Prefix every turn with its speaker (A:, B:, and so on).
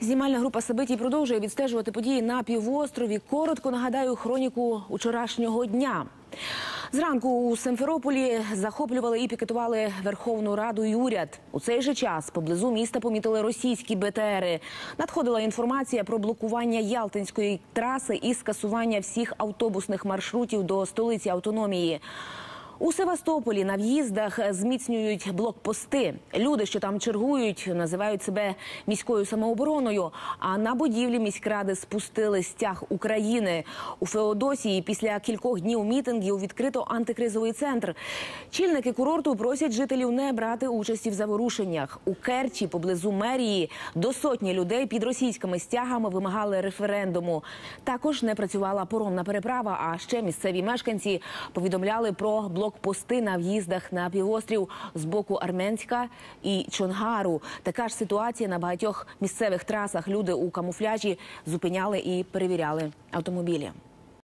A: Знімальна група Сабитій продовжує відстежувати події на півострові. Коротко нагадаю хроніку учорашнього дня. Зранку у Симферополі захоплювали і пікетували Верховну Раду і уряд. У цей же час поблизу міста помітили російські БТРи. Надходила інформація про блокування Ялтинської траси і скасування всіх автобусних маршрутів до столиці автономії. У Севастополі на в'їздах зміцнюють блокпости. Люди, що там чергують, називають себе міською самообороною. А на будівлі міськради спустили стяг України. У Феодосії після кількох днів мітингів відкрито антикризовий центр. Чільники курорту просять жителів не брати участі в заворушеннях. У Керчі поблизу мерії до сотні людей під російськими стягами вимагали референдуму. Також не працювала поромна переправа. А ще місцеві мешканці повідомляли про блокпости на в'їздах на півострів з боку Арменська і Чонгару. Така ж ситуація на багатьох місцевих трасах. Люди у камуфляжі зупиняли і перевіряли автомобілі.